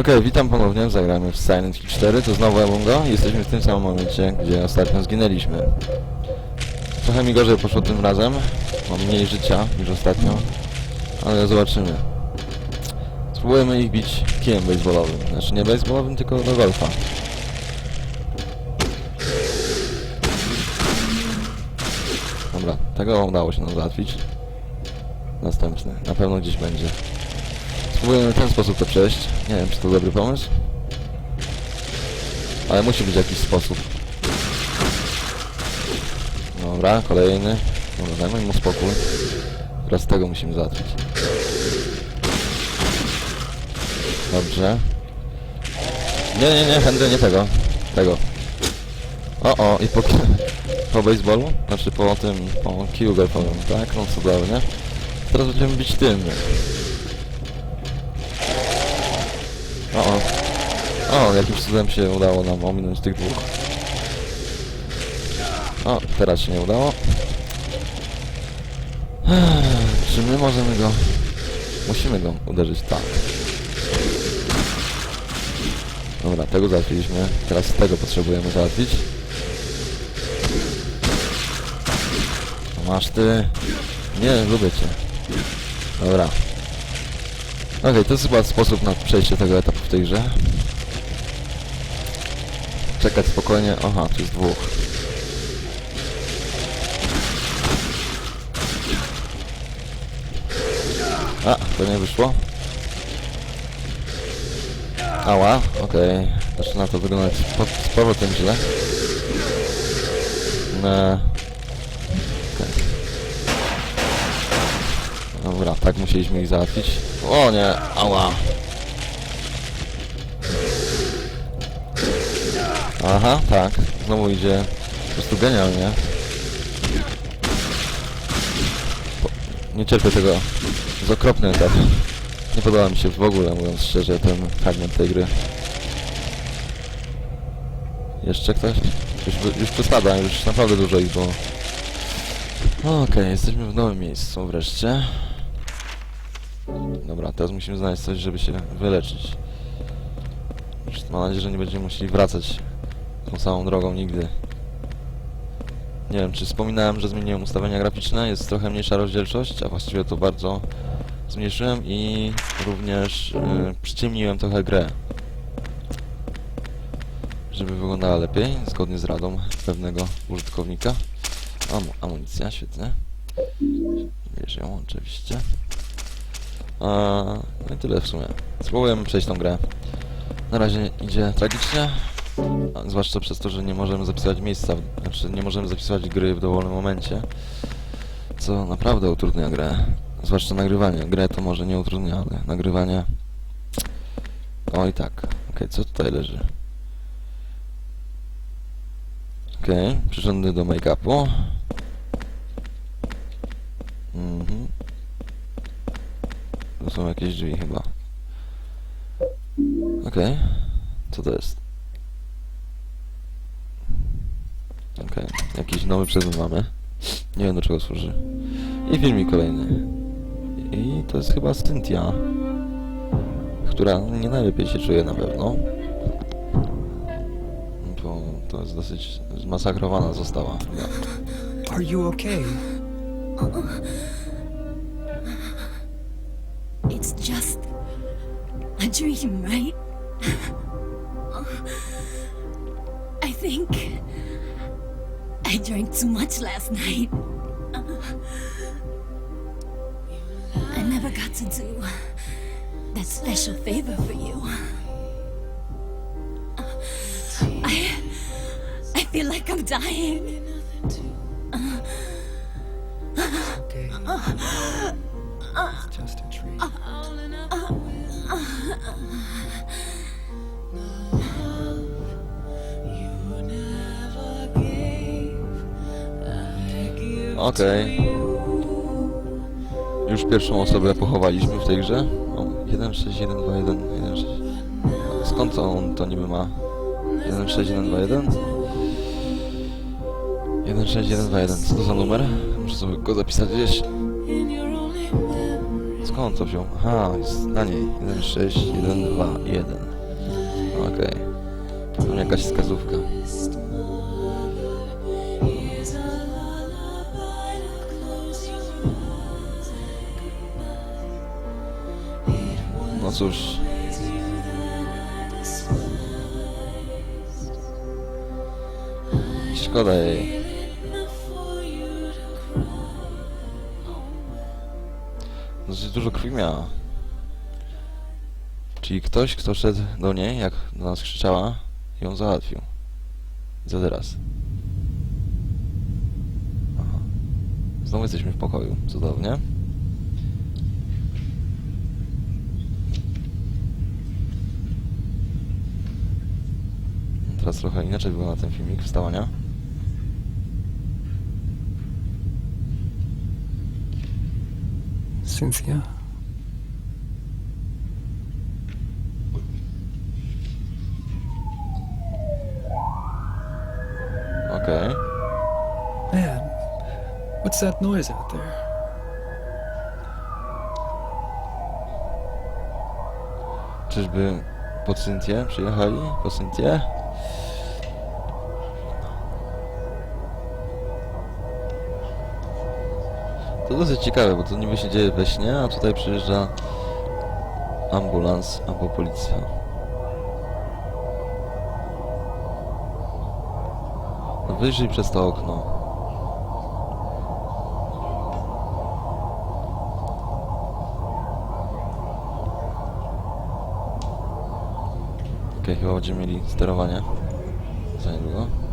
Okej, witam ponownie, zagramy w Silent Hill 4, to znowu Emungo. Jesteśmy w tym samym momencie, gdzie ostatnio zginęliśmy. Trochę mi gorzej poszło tym razem, mam mniej życia niż ostatnio, ale zobaczymy. Spróbujemy ich bić kijem baseballowym, znaczy nie baseballowym, tylko do golfa. Dobra, tego udało się nam załatwić. Następny, na pewno gdzieś będzie. Spróbujemy w ten sposób to przejść. Nie wiem, czy to dobry pomysł. Ale musi być jakiś sposób. Dobra, kolejny. Dobra, dajmy mu spokój. Teraz tego musimy załatwić. Dobrze. Nie, nie, nie, Henry, nie tego. Tego. O, o, i po, po baseballu? Znaczy po tym, po kiju tak? No cudownie. Teraz będziemy bić tym. O, o. O, jakimś cudem się udało nam ominąć tych dwóch. O, teraz się nie udało. Czy my możemy go... Musimy go uderzyć tak. Dobra, tego załatwiliśmy. Teraz tego potrzebujemy załatwić. Masz ty. Nie, lubię cię. Dobra. Okej, to jest chyba sposób na przejście tego etapu w tej grze. Czekać spokojnie. Aha, tu jest dwóch. A, to nie wyszło. Ała, okej. Zaczyna to wyglądać z powrotem źle. Ne. Okej. Dobra, tak musieliśmy ich załatwić. O nie, ała. Aha, tak. Znowu idzie po prostu genialnie. Nie cierpię tego. To okropny etap. Nie podoba mi się w ogóle, mówiąc szczerze, ten fragment tej gry. Jeszcze ktoś? Już, już przesada, już naprawdę dużo ich było. Okej, jesteśmy w nowym miejscu wreszcie. Dobra, teraz musimy znaleźć coś, żeby się wyleczyć. Mam nadzieję, że nie będziemy musieli wracać tą samą drogą nigdy. Nie wiem, czy wspominałem, że zmieniłem ustawienia graficzne, jest trochę mniejsza rozdzielczość, a właściwie to bardzo zmniejszyłem i również yy, przyciemniłem trochę grę. Żeby wyglądała lepiej, zgodnie z radą pewnego użytkownika. Am amunicja, świetnie. Bierz ją oczywiście. A, no i tyle w sumie. Spróbujemy przejść tą grę. Na razie idzie tragicznie. Zwłaszcza przez to, że nie możemy zapisywać miejsca, znaczy nie możemy zapisywać gry w dowolnym momencie. Co naprawdę utrudnia grę. Zwłaszcza nagrywanie. Grę to może nie utrudnia, ale nagrywanie... O i tak. Okej, co tutaj leży? Okej, przyrządy do make-upu. Mhm. To są jakieś drzwi chyba. Okej. Co to jest? Okej. Jakiś nowy przedmiot mamy. Nie wiem do czego służy. I filmik kolejny. I to jest chyba Cynthia. Która nie najlepiej się czuje na pewno. Bo to jest dosyć zmasakrowana została. Are you okay? It's just a dream, right? I think I drank too much last night. I never got to do that special favor for you. I I feel like I'm dying. It's just a dream. Okej. Już pierwszą osobę pochowaliśmy w tej grze. O, 1, 6, 1, 2, 1, 1, 6. Skąd on to niby ma? 1, 6, 1, 2, 1? 1, 6, 1, 2, 1. Co to za numer? Muszę sobie go zapisać gdzieś. skąd to wziął? Aha, jest na niej. 1, 6, 1, 2, 1. Okej. To jakaś wskazówka. Cóż. Szkoda jej. Dosyć dużo krwi miała. Czyli ktoś, kto szedł do niej, jak do nas krzyczała, ją załatwił. Co teraz? Aha. Znowu jesteśmy w pokoju. Cudownie. Teraz trochę inaczej wygląda ten filmik wstawania. Cynthia? Okej. Man, what's that noise out there? Czyżby po Cynthię przyjechali? Po Cynthię? To dosyć ciekawe, bo to niby się dzieje we śnie, a tutaj przyjeżdża ambulans albo policja. No wyjrzyj przez to okno. Okej, chyba będziemy mieli sterowanie. Za niedługo.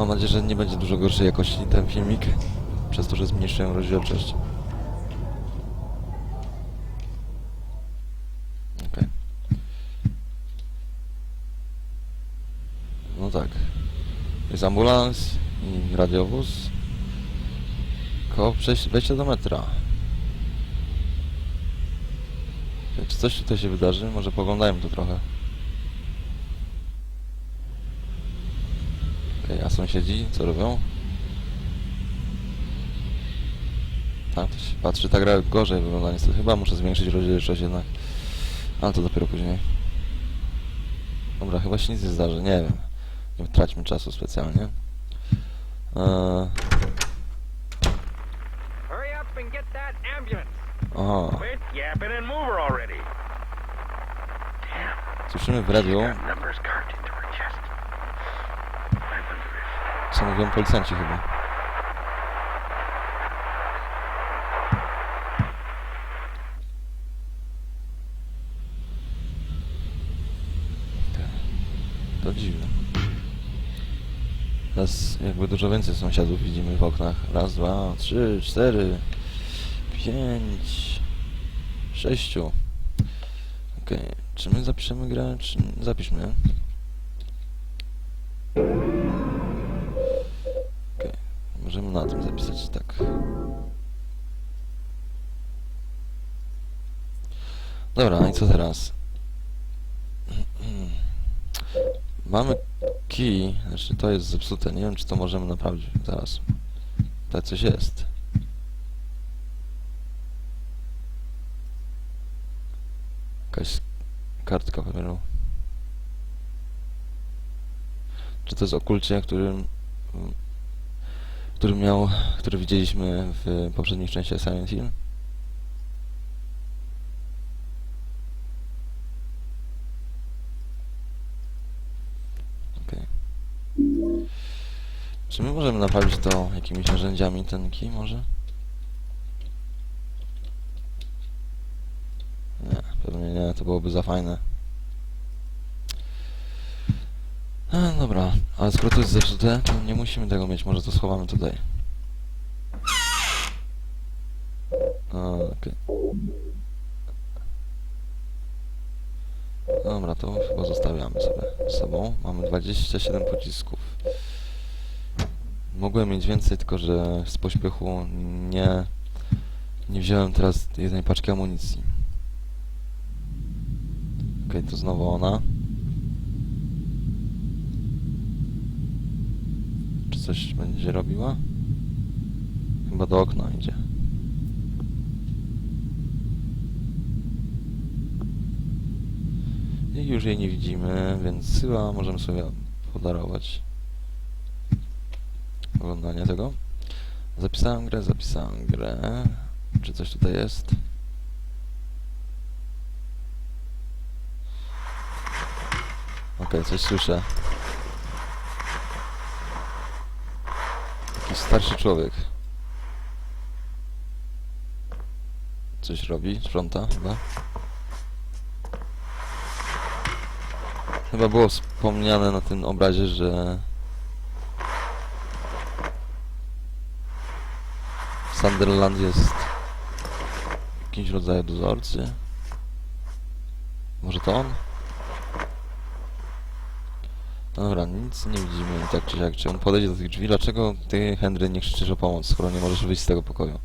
Mam nadzieję, że nie będzie dużo gorszej jakości ten filmik, przez to, że zmniejszyłem rozdzielczość. Okej. No tak. Jest ambulans i radiowóz. Koło wejścia do metra. Czy coś tutaj się wydarzy? Może poglądajmy to trochę. Sąsiedzi co robią? Tak, to się patrzy, ta gra gorzej wygląda niestety. Chyba muszę zwiększyć rozdzielczość jednak. Ale to dopiero później. Dobra, chyba się nic nie zdarzy, nie wiem. Nie traćmy czasu specjalnie. Eee, aha, słyszymy w radiu, co mówią policjanci chyba. To dziwne. Teraz jakby dużo więcej sąsiadów widzimy w oknach. Raz, dwa, trzy, cztery, pięć, sześciu. Okej, czy my zapiszemy grę, czy zapiszmy? Możemy na tym zapisać, tak. Dobra, i co teraz? Mamy key, znaczy to jest zepsute, nie wiem czy to możemy naprawić zaraz. Tak coś jest. Jakaś kartka papieru. Czy to jest okulcie, którym który miał, który widzieliśmy w poprzednich częściach Silent Hill? Okej. Czy my możemy naprawić to jakimiś narzędziami ten key może? Nie, pewnie nie, to byłoby za fajne. E, dobra, ale skoro to jest zepsute, to nie musimy tego mieć, może to schowamy tutaj. Okej. Dobra, to chyba zostawiamy sobie z sobą. Mamy 27 pocisków. Mogłem mieć więcej, tylko że z pośpiechu nie, nie wziąłem teraz jednej paczki amunicji. Okej, to znowu ona. Czy coś będzie robiła? Chyba do okna idzie. I już jej nie widzimy, więc chyba możemy sobie podarować oglądanie tego. Zapisałem grę, zapisałem grę. Czy coś tutaj jest? Okej, coś słyszę. Jakiś starszy człowiek. Coś robi, sprząta chyba. Chyba było wspomniane na tym obrazie, że Sunderland jest jakimś rodzaju dozorcy. Może to on? No dobra, nic nie widzimy tak czy siak. Czy on podejdzie do tych drzwi? Dlaczego ty, Henry, nie krzyczysz o pomoc, skoro nie możesz wyjść z tego pokoju?